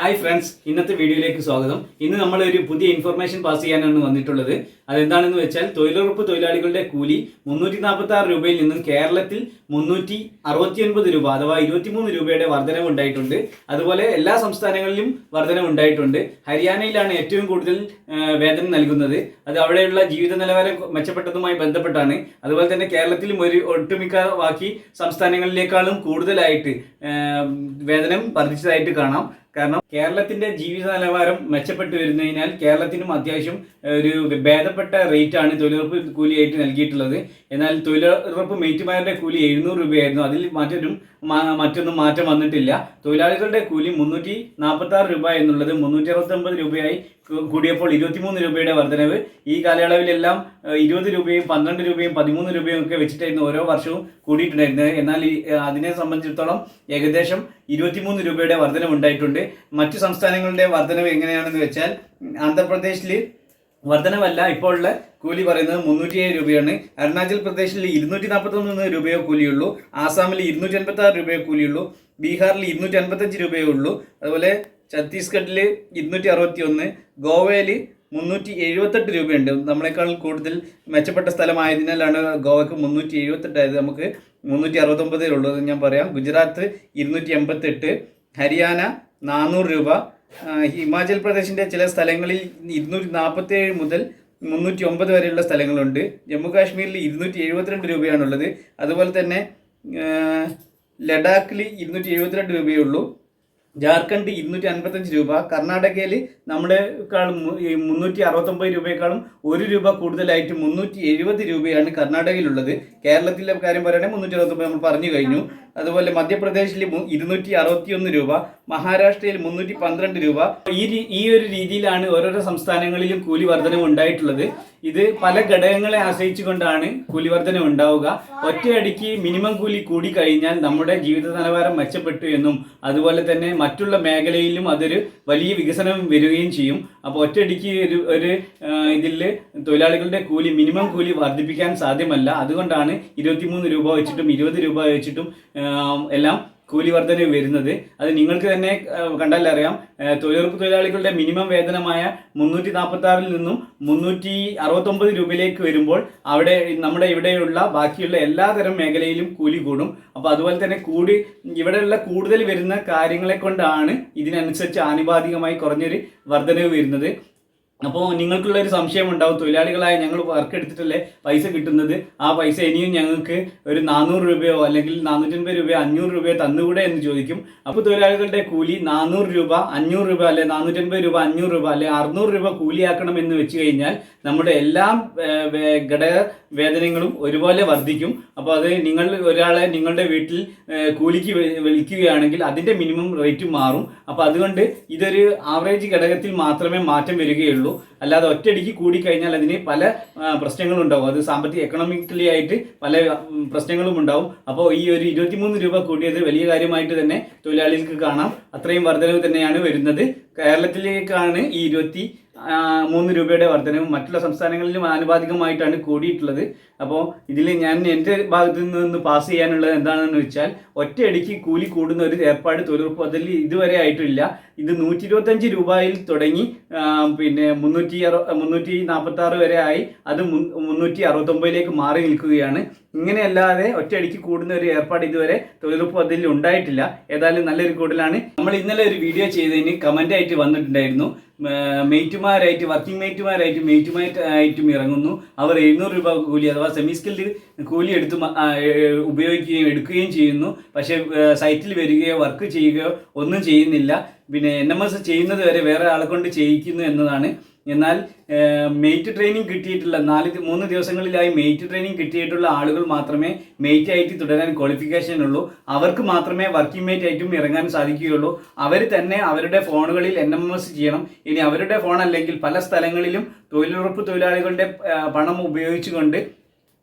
Hi friends ഇന്നത്തെ വീഡിയോയിലേക്ക് സ്വാഗതം. ഇന്ന് നമ്മൾ ഒരു പുതിയ ഇൻഫർമേഷൻ പാസ് ചെയ്യാനാണ് വന്നിട്ടുള്ളത്. അതെന്താണെന്ന് വെച്ചാൽ തൊഴിലുറപ്പ് തൊഴിലാളികളുടെ കൂലി മുന്നൂറ്റി നാൽപ്പത്തി ആറ് രൂപയിൽ നിന്നും കേരളത്തിൽ മുന്നൂറ്റി അറുപത്തി ഒൻപത് രൂപ അഥവാ ഇരുപത്തിമൂന്ന് രൂപയുടെ വർധനവ് ഉണ്ടായിട്ടുണ്ട്. അതുപോലെ എല്ലാ സംസ്ഥാനങ്ങളിലും വർധനവ് ഉണ്ടായിട്ടുണ്ട്. ഹരിയാനയിലാണ് ഏറ്റവും കൂടുതൽ വേതനം നൽകുന്നത്. അത് അവിടെയുള്ള ജീവിത നിലവാരം മെച്ചപ്പെട്ടതുമായി ബന്ധപ്പെട്ടാണ്. അതുപോലെ തന്നെ കേരളത്തിലും ഒരു ഒട്ടുമിക്ക ബാക്കി സംസ്ഥാനങ്ങളിലേക്കാളും കൂടുതലായിട്ട് വേതനം വർദ്ധിച്ചതായിട്ട് കാണാം. കാരണം കേരളത്തിന്റെ ജീവിത നിലവാരം മെച്ചപ്പെട്ടു വരുന്നതിനാൽ കേരളത്തിനും അത്യാവശ്യം ഒരു ഭേദപ്പെട്ട റേറ്റ് ആണ് തൊഴിലുറപ്പ് കൂലിയായിട്ട് നൽകിയിട്ടുള്ളത്. എന്നാൽ തൊഴിലുറപ്പ് മേറ്റുമാരുടെ കൂലി എഴുന്നൂറ് രൂപയായിരുന്നു. അതിൽ മറ്റൊരു മറ്റൊന്നും മാറ്റം വന്നിട്ടില്ല. തൊഴിലാളികളുടെ കൂലി മുന്നൂറ്റി നാൽപ്പത്തി ആറ് രൂപ എന്നുള്ളത് മുന്നൂറ്റി അറുപത്തി ഒമ്പത് രൂപയായി കൂടിയപ്പോൾ ഇരുപത്തിമൂന്ന് രൂപയുടെ വർധനവ്. ഈ കാലയളവിലെല്ലാം ഇരുപത് രൂപയും പന്ത്രണ്ട് രൂപയും പതിമൂന്ന് രൂപയും ഒക്കെ വെച്ചിട്ടായിരുന്നു ഓരോ വർഷവും കൂടിയിട്ടുണ്ടായിരുന്നത്. എന്നാൽ അതിനെ സംബന്ധിച്ചിടത്തോളം ഏകദേശം ഇരുപത്തിമൂന്ന് രൂപയുടെ വർധനവുണ്ടായിട്ടുണ്ട് മറ്റു സംസ്ഥാനങ്ങളുടെ വർധനവ് എങ്ങനെയാണെന്ന് വെച്ചാൽ ആന്ധ്രാപ്രദേശിൽ വർധനവല്ല ഇപ്പോൾ ഉള്ള കൂലി പറയുന്നത് മുന്നൂറ്റി ഏഴ് രൂപയാണ്. അരുണാചൽ പ്രദേശിൽ ഇരുന്നൂറ്റി നാൽപ്പത്തി ഒന്ന് രൂപയോ കൂലിയുള്ളൂ. ആസാമിൽ ഇരുന്നൂറ്റി അൻപത്തി ആറ് രൂപയോ കൂലിയുള്ളൂ. ബീഹാറിൽ ഇരുന്നൂറ്റി അൻപത്തഞ്ച് രൂപയേ ഉള്ളൂ. അതുപോലെ ഛത്തീസ്ഗഡിൽ ഇരുന്നൂറ്റി അറുപത്തി ഒന്ന് ഗോവയിൽ മുന്നൂറ്റി എഴുപത്തെട്ട് രൂപയുണ്ട്. നമ്മളെക്കാൾ കൂടുതൽ മെച്ചപ്പെട്ട സ്ഥലമായതിനാലാണ് ഗോവയ്ക്ക് മുന്നൂറ്റി എഴുപത്തെട്ടായത് നമുക്ക് മുന്നൂറ്റി അറുപത്തൊമ്പതേ ഉള്ളൂ അത് ഞാൻ പറയാം. ഗുജറാത്ത് ഇരുന്നൂറ്റി എൺപത്തെട്ട് ഹരിയാന നാനൂറ് രൂപ. ഹിമാചൽ പ്രദേശിന്റെ ചില സ്ഥലങ്ങളിൽ ഇരുന്നൂറ്റി നാൽപ്പത്തി ഏഴ് മുതൽ മുന്നൂറ്റി ഒമ്പത് വരെയുള്ള സ്ഥലങ്ങളുണ്ട്. ജമ്മു കാശ്മീരിൽ ഇരുന്നൂറ്റി എഴുപത്തിരണ്ട് രൂപയാണുള്ളത്. അതുപോലെ തന്നെ ലഡാക്കിൽ ഇരുന്നൂറ്റി എഴുപത്തിരണ്ട് രൂപയേ ഉള്ളൂ. ജാർഖണ്ഡ് ഇരുന്നൂറ്റി അൻപത്തഞ്ച് രൂപ കർണാടകയിൽ നമ്മുടെ മുന്നൂറ്റി അറുപത്തൊമ്പത് രൂപയെക്കാളും ഒരു രൂപ കൂടുതലായിട്ട് മുന്നൂറ്റി എഴുപത് രൂപയാണ് കർണാടകയിലുള്ളത്. കേരളത്തിലെ കാര്യം പറയുകയാണെങ്കിൽ മുന്നൂറ്റി അറുപത്തൊമ്പത് നമ്മൾ പറഞ്ഞു കഴിഞ്ഞു. അതുപോലെ മധ്യപ്രദേശിൽ ഇരുന്നൂറ്റി അറുപത്തി ഒന്ന് രൂപ മഹാരാഷ്ട്രയിൽ മുന്നൂറ്റി പന്ത്രണ്ട് രൂപ. ഈ ഈ ഒരു രീതിയിലാണ് ഓരോരോ സംസ്ഥാനങ്ങളിലും കൂലി വർധനം ഉണ്ടായിട്ടുള്ളത്. ഇത് പല ഘടകങ്ങളെ ആശ്രയിച്ചുകൊണ്ടാണ് കൂലി വർധനവ് ഉണ്ടാവുക. ഒറ്റയടിക്ക് മിനിമം കൂലി കൂടി കഴിഞ്ഞാൽ നമ്മുടെ ജീവിത നിലവാരം മെച്ചപ്പെട്ടു എന്നും അതുപോലെ തന്നെ മറ്റുള്ള മേഖലയിലും അതൊരു വലിയ വികസനം വരികയും ചെയ്യും. അപ്പോൾ ഒറ്റയടിക്ക് ഒരു ഒരു ഇതിൽ തൊഴിലാളികളുടെ കൂലി മിനിമം കൂലി വർദ്ധിപ്പിക്കാൻ സാധ്യമല്ല. അതുകൊണ്ടാണ് ഇരുപത്തിമൂന്ന് രൂപ വെച്ചിട്ടും ഇരുപത് രൂപ വെച്ചിട്ടും എല്ലാം കൂലി വർധന വരുന്നത്. അത് നിങ്ങൾക്ക് തന്നെ കണ്ടാൽ അറിയാം. തൊഴിലുറപ്പ് തൊഴിലാളികളുടെ മിനിമം വേതനമായ മുന്നൂറ്റി നാൽപ്പത്തി ആറിൽ നിന്നും മുന്നൂറ്റി അറുപത്തൊമ്പത് രൂപയിലേക്ക് വരുമ്പോൾ അവിടെ നമ്മുടെ ഇവിടെയുള്ള ബാക്കിയുള്ള എല്ലാതരം മേഖലയിലും കൂലി കൂടും. അപ്പോൾ അതുപോലെ തന്നെ കൂടി ഇവിടെയുള്ള കൂടുതൽ വരുന്ന കാര്യങ്ങളെ കൊണ്ടാണ് ഇതിനനുസരിച്ച് ആനുപാതികമായി കുറഞ്ഞൊരു വർധനവ് വരുന്നത്. അപ്പോൾ നിങ്ങൾക്കുള്ള ഒരു സംശയം ഉണ്ടാവും. തൊഴിലാളികളായ ഞങ്ങൾ വർക്ക് എടുത്തിട്ടല്ലേ പൈസ കിട്ടുന്നത്. ആ പൈസ ഇനിയും ഞങ്ങൾക്ക് ഒരു നാനൂറ് രൂപയോ അല്ലെങ്കിൽ നാനൂറ്റൻപത് രൂപയോ അഞ്ഞൂറ് രൂപയോ തന്നുകൂടെ എന്ന് ചോദിക്കും. അപ്പോൾ തൊഴിലാളികളുടെ കൂലി നാനൂറ് രൂപ അഞ്ഞൂറ് രൂപ അല്ലെ നാനൂറ്റൻപത് രൂപ അഞ്ഞൂറ് രൂപ അല്ലെ അറുന്നൂറ് രൂപ കൂലിയാക്കണം എന്ന് വെച്ച് കഴിഞ്ഞാൽ നമ്മുടെ എല്ലാ ഘടക വേതനങ്ങളും ഒരുപോലെ വർദ്ധിക്കും. അപ്പോൾ അത് നിങ്ങൾ ഒരാളെ നിങ്ങളുടെ വീട്ടിൽ കൂലിക്ക് വിളിക്കുകയാണെങ്കിൽ അതിന്റെ മിനിമം റേറ്റ് മാറും. അപ്പോൾ അതുകൊണ്ട് ഇതൊരു ആവറേജ് ഘടകത്തിൽ മാത്രമേ മാറ്റം വരികയുള്ളൂ. അല്ലാതെ ഒറ്റയടിക്ക് കൂടിക്കഴിഞ്ഞാൽ അതിന് പല പ്രശ്നങ്ങളും ഉണ്ടാവും അത് സാമ്പത്തിക എക്കണോമിക്കലി ആയിട്ട് പല പ്രശ്നങ്ങളും ഉണ്ടാവും. അപ്പോൾ ഈ ഒരു ഇരുപത്തിമൂന്ന് രൂപ കൂടിയത് വലിയ കാര്യമായിട്ട് തന്നെ തൊഴിലാളികൾക്ക് കാണാം. അത്രയും വർധനവ് തന്നെയാണ് വരുന്നത്. കേരളത്തിലേക്കാണ് ഈ ഇരുപത്തി മൂന്ന് രൂപയുടെ വർധനവ് മറ്റുള്ള സംസ്ഥാനങ്ങളിലും ആനുപാതികമായിട്ടാണ് കൂടിയിട്ടുള്ളത്. അപ്പോൾ ഇതിൽ ഞാൻ എന്റെ ഭാഗത്തു നിന്ന് പാസ് ചെയ്യാനുള്ളത് എന്താണെന്ന് വെച്ചാൽ ഒറ്റയടിക്ക് കൂലി കൂടുന്ന ഒരു ഏർപ്പാട് തൊഴിലുറപ്പ് പദ്ധതി ഇതുവരെ ആയിട്ടില്ല. ഇത് നൂറ്റി ഇരുപത്തഞ്ച് രൂപയിൽ തുടങ്ങി പിന്നെ മുന്നൂറ്റി അറു മുന്നൂറ്റി നാൽപ്പത്തി ആറ് വരെ ആയി. അത് മുന്നൂറ്റി അറുപത്തൊമ്പതിലേക്ക് മാറി നിൽക്കുകയാണ്. ഇങ്ങനെയല്ലാതെ ഒറ്റയടിക്ക് കൂടുന്ന ഒരു ഏർപ്പാട് ഇതുവരെ തൊഴിലുറപ്പ് പദ്ധതിയിൽ ഉണ്ടായിട്ടില്ല. ഏതായാലും നല്ലൊരു കൂടുതലാണ് നമ്മൾ ഇന്നലെ ഒരു വീഡിയോ ചെയ്തതിന് കമന്റ് ആയിട്ട് വന്നിട്ടുണ്ടായിരുന്നു. മെയ്റ്റുമാരായിട്ട് വർക്കിംഗ് മെയ്റ്റുമാരായിട്ട് മെയ്റ്റുമാരായിട്ടും ഇറങ്ങുന്നു. അവർ എഴുന്നൂറ് രൂപ കൂലി അഥവാ സെമി സ്കിൽഡ് കൂലി എടുത്ത് ഉപയോഗിക്കുകയും എടുക്കുകയും ചെയ്യുന്നു. പക്ഷേ സൈറ്റിൽ വരികയോ വർക്ക് ചെയ്യുകയോ ഒന്നും ചെയ്യുന്നില്ല. പിന്നെ എൻ എം എസ് ചെയ്യുന്നത് വരെ വേറെ ആളെ കൊണ്ട് ചെയ്യിക്കുന്നു എന്നതാണ്. എന്നാൽ മെയ്റ്റ് ട്രെയിനിങ് കിട്ടിയിട്ടുള്ള നാല് മൂന്ന് ദിവസങ്ങളിലായി മെയ്റ്റ് ട്രെയിനിങ് കിട്ടിയിട്ടുള്ള ആളുകൾ മാത്രമേ മെയ്റ്റ് ആയിട്ട് തുടരാൻ ക്വാളിഫിക്കേഷൻ ഉള്ളൂ. അവർക്ക് മാത്രമേ വർക്കിംഗ് മെയ്റ്റ് ആയിട്ടും ഇറങ്ങാൻ സാധിക്കുകയുള്ളൂ. അവർ തന്നെ അവരുടെ ഫോണുകളിൽ എൻ എം എസ് ചെയ്യണം. ഇനി അവരുടെ ഫോൺ അല്ലെങ്കിൽ പല സ്ഥലങ്ങളിലും തൊഴിലുറപ്പ് തൊഴിലാളികളുടെ പണം ഉപയോഗിച്ചുകൊണ്ട്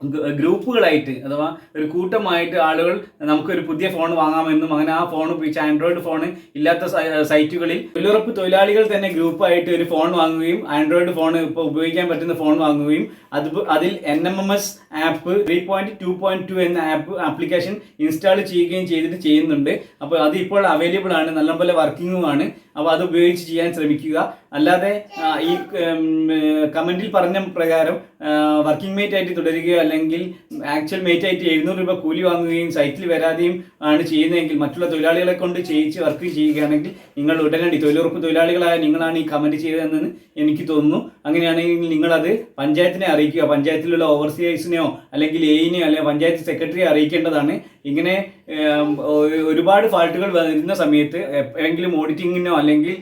ഗ- ഗ്രൂപ്പുകളായിട്ട് അഥവാ ഒരു കൂട്ടമായിട്ട് ആളുകൾ നമുക്കൊരു പുതിയ ഫോൺ വാങ്ങാമെന്നും അങ്ങനെ ആ ഫോൺ ഉപയോഗിച്ച് ആൻഡ്രോയിഡ് ഫോൺ ഇല്ലാത്ത സൈറ്റുകളിൽ തൊഴിലുറപ്പ് തൊഴിലാളികൾ തന്നെ ഗ്രൂപ്പായിട്ട് ഒരു ഫോൺ വാങ്ങുകയും ആൻഡ്രോയിഡ് ഫോൺ ഇപ്പോൾ ഉപയോഗിക്കാൻ പറ്റുന്ന ഫോൺ വാങ്ങുകയും അത് അതിൽ N M M S app three point two point two എന്ന ആപ്പ് ആപ്ലിക്കേഷൻ ഇൻസ്റ്റാൾ ചെയ്യുകയും ചെയ്തിട്ട് ചെയ്യുന്നുണ്ട്. അപ്പോൾ അത് ഇപ്പോൾ അവൈലബിൾ ആണ്. നല്ലപോലെ വർക്കിംഗും ആണ്. അപ്പോൾ അത് ഉപയോഗിച്ച് ചെയ്യാൻ ശ്രമിക്കുക. അല്ലാതെ ഈ കമന്റിൽ പറഞ്ഞ പ്രകാരം വർക്കിംഗ് മേറ്റ് ആയിട്ട് തുടരുകയോ അല്ലെങ്കിൽ ആക്ച്വൽ മേറ്റ് ആയിട്ട് എഴുന്നൂറ് രൂപ കൂലി വാങ്ങുകയും സൈറ്റിൽ വരാതെയും ആണ് ചെയ്യുന്നതെങ്കിൽ മറ്റുള്ള തൊഴിലാളികളെ കൊണ്ട് ചെയ്യിച്ച് വർക്ക് ചെയ്യുകയാണെങ്കിൽ നിങ്ങൾ ഉടനടി തൊഴിലുറപ്പ് തൊഴിലാളികളായ നിങ്ങളാണ് ഈ കമന്റ് ചെയ്തതെന്ന് എനിക്ക് തോന്നുന്നു. അങ്ങനെയാണെങ്കിൽ നിങ്ങളത് പഞ്ചായത്തിനെ അറിയിക്കുക. പഞ്ചായത്തിലുള്ള ഓവർസിയേഴ്സിനെയോ അല്ലെങ്കിൽ എയിനെയോ അല്ലെങ്കിൽ പഞ്ചായത്ത് സെക്രട്ടറിയെ അറിയിക്കേണ്ടതാണ്. ഇങ്ങനെ ഒരുപാട് ഫാൾട്ടുകൾ വരുന്ന സമയത്ത് എപ്പോഴെങ്കിലും ഓഡിറ്റിങ്ങിനോ അല്ലെങ്കിൽ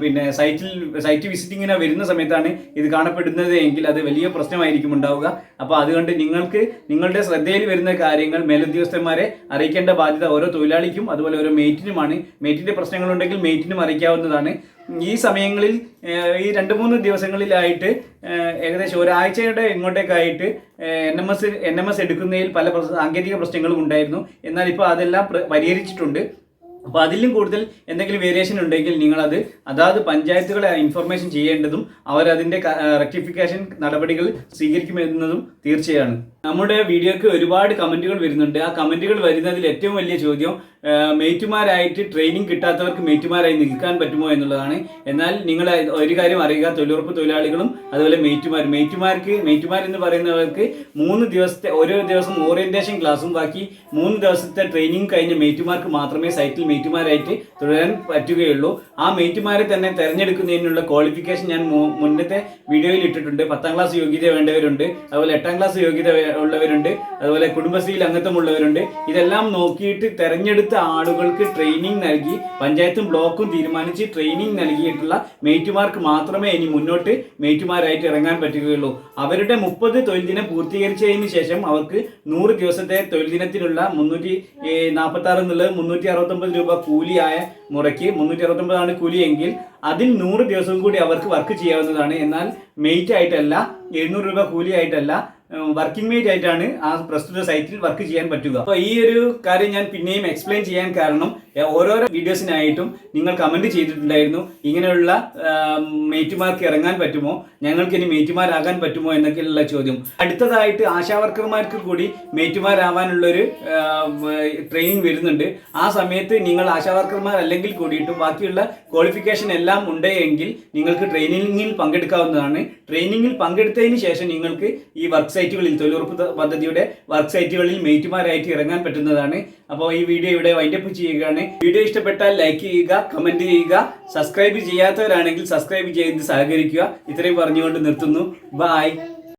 പിന്നെ സൈറ്റിൽ സൈറ്റ് വിസിറ്റിങ്ങിനോ വരുന്ന സമയത്താണ് ഇത് കാണപ്പെടുന്നത് എങ്കിൽ അത് വലിയ പ്രശ്നമായിരിക്കും ഉണ്ടാവുക. അപ്പോൾ അതുകൊണ്ട് നിങ്ങൾക്ക് നിങ്ങളുടെ ശ്രദ്ധയിൽ വരുന്ന കാര്യങ്ങൾ മേലുദ്യോഗസ്ഥന്മാരെ അറിയിക്കേണ്ട ബാധ്യത ഓരോ തൊഴിലാളിക്കും അതുപോലെ ഓരോ മേറ്റിനുമാണ്. മേറ്റിന്റെ പ്രശ്നങ്ങളുണ്ടെങ്കിൽ മേറ്റിനും അറിയിക്കാവുന്നതാണ്. ഈ സമയങ്ങളിൽ ഈ രണ്ട് മൂന്ന് ദിവസങ്ങളിലായിട്ട് ഏകദേശം ഒരാഴ്ചയുടെ ഇങ്ങോട്ടേക്കായിട്ട് N M S N M S എടുക്കുന്നതിൽ പല സാങ്കേതിക പ്രശ്നങ്ങളും ഉണ്ടായിരുന്നു. എന്നാൽ ഇപ്പോൾ അതെല്ലാം പരിഹരിച്ചിട്ടുണ്ട്. അപ്പോൾ അതിലും കൂടുതൽ എന്തെങ്കിലും വേരിയേഷൻ ഉണ്ടെങ്കിൽ നിങ്ങളത് അതാത് പഞ്ചായത്തുകളെ ഇൻഫർമേഷൻ ചെയ്യേണ്ടതും അവരതിന്റെ റെക്ടിഫിക്കേഷൻ നടപടികൾ സ്വീകരിക്കുമെന്നതും തീർച്ചയാണ്. നമ്മുടെ വീഡിയോക്ക് ഒരുപാട് കമന്റുകൾ വരുന്നുണ്ട്. ആ കമന്റുകൾ വരുന്നതിൽ ഏറ്റവും വലിയ ചോദ്യം മേറ്റുമാരായിട്ട് ട്രെയിനിങ് കിട്ടാത്തവർക്ക് മേറ്റുമാരായി നിൽക്കാൻ പറ്റുമോ എന്നുള്ളതാണ്. എന്നാൽ നിങ്ങൾ ഒരു കാര്യം അറിയുക തൊഴിലുറപ്പ് തൊഴിലാളികളും അതുപോലെ മേറ്റുമാർ മേറ്റുമാർക്ക് മേറ്റുമാർ എന്ന് പറയുന്നവർക്ക് മൂന്ന് ദിവസത്തെ ഓരോ ദിവസം ഓറിയന്റേഷൻ ക്ലാസ്സും ബാക്കി മൂന്ന് ദിവസത്തെ ട്രെയിനിങ് കഴിഞ്ഞ മേറ്റുമാർക്ക് മാത്രമേ സൈറ്റിൽ മേറ്റുമാരായിട്ട് തുടരാൻ പറ്റുകയുള്ളൂ. ആ മേറ്റുമാരെ തന്നെ തിരഞ്ഞെടുക്കുന്നതിനുള്ള ക്വാളിഫിക്കേഷൻ ഞാൻ മുന്നത്തെ വീഡിയോയിൽ ഇട്ടിട്ടുണ്ട്. പത്താം ക്ലാസ് യോഗ്യത വേണ്ടവരുണ്ട്. അതുപോലെ എട്ടാം ക്ലാസ് യോഗ്യത ഉള്ളവരുണ്ട്. അതുപോലെ കുടുംബശ്രീയിൽ അംഗത്വമുള്ളവരുണ്ട് ഇതെല്ലാം നോക്കിയിട്ട് തെരഞ്ഞെടുത്ത ആളുകൾക്ക് ട്രെയിനിങ് നൽകി പഞ്ചായത്തും ബ്ലോക്കും തീരുമാനിച്ച് ട്രെയിനിങ് നൽകിയിട്ടുള്ള മേറ്റുമാർക്ക് മാത്രമേ ഇനി മുന്നോട്ട് മേറ്റുമാരായിട്ട് ഇറങ്ങാൻ പറ്റുകയുള്ളൂ. അവരുടെ മുപ്പത് തൊഴിൽ ദിനം പൂർത്തീകരിച്ചതിന് ശേഷം അവർക്ക് നൂറ് ദിവസത്തെ തൊഴിൽ ദിനത്തിനുള്ള മുന്നൂറ്റി നാൽപ്പത്തി ആറ് എന്നുള്ളത് മുന്നൂറ്റി അറുപത്തൊമ്പത് രൂപ കൂലിയായ മുറയ്ക്ക് മുന്നൂറ്റി അറുപത്തൊമ്പതാണ് കൂലി എങ്കിൽ അതിൽ നൂറ് ദിവസം കൂടി അവർക്ക് വർക്ക് ചെയ്യാവുന്നതാണ്. എന്നാൽ മെയ്റ്റ് ആയിട്ടല്ല എഴുന്നൂറ് രൂപ കൂലി ആയിട്ടല്ല വർക്കിംഗ് മേറ്റ് ആയിട്ടാണ് ആ പ്രസ്തുത സൈറ്റിൽ വർക്ക് ചെയ്യാൻ പറ്റുക. അപ്പോൾ ഈ ഒരു കാര്യം ഞാൻ പിന്നെയും എക്സ്പ്ലെയിൻ ചെയ്യാൻ കാരണം ഓരോ ഓരോരോ വീഡിയോസിനായിട്ടും നിങ്ങൾ കമന്റ് ചെയ്തിട്ടുണ്ടായിരുന്നു. ഇങ്ങനെയുള്ള മേറ്റുമാർക്ക് ഇറങ്ങാൻ പറ്റുമോ? ഞങ്ങൾക്ക് ഇനി മേറ്റുമാരാകാൻ പറ്റുമോ എന്നൊക്കെയുള്ള ചോദ്യം. അടുത്തതായിട്ട് ആശാ വർക്കർമാർക്ക് കൂടി മേറ്റുമാരാവാനുള്ളൊരു ട്രെയിനിങ് വരുന്നുണ്ട്. ആ സമയത്ത് നിങ്ങൾ ആശാ വർക്കർമാർ അല്ലെങ്കിൽ കൂടിയിട്ടും ബാക്കിയുള്ള ക്വാളിഫിക്കേഷൻ എല്ലാം ഉണ്ട് എങ്കിൽ നിങ്ങൾക്ക് ട്രെയിനിങ്ങിൽ പങ്കെടുക്കാവുന്നതാണ്. ട്രെയിനിങ്ങിൽ പങ്കെടുത്തതിന് ശേഷം നിങ്ങൾക്ക് ഈ വർക്ക് സൈറ്റുകളിൽ തൊഴിലുറപ്പ് പദ്ധതിയുടെ വർക്ക് സൈറ്റുകളിൽ മേറ്റുമാരായിട്ട് ഇറങ്ങാൻ പറ്റുന്നതാണ്. അപ്പോൾ ഈ വീഡിയോ ഇവിടെ വൈൻഡപ്പ് ചെയ്യുകയാണ്. വീഡിയോ ഇഷ്ടപ്പെട്ടാൽ ലൈക്ക് ചെയ്യുക കമന്റ് ചെയ്യുക. സബ്സ്ക്രൈബ് ചെയ്യാത്തവരാണെങ്കിൽ സബ്സ്ക്രൈബ് ചെയ്ത് സഹകരിക്കുക. ഇത്രയും പറഞ്ഞുകൊണ്ട് നിർത്തുന്നു. ബൈ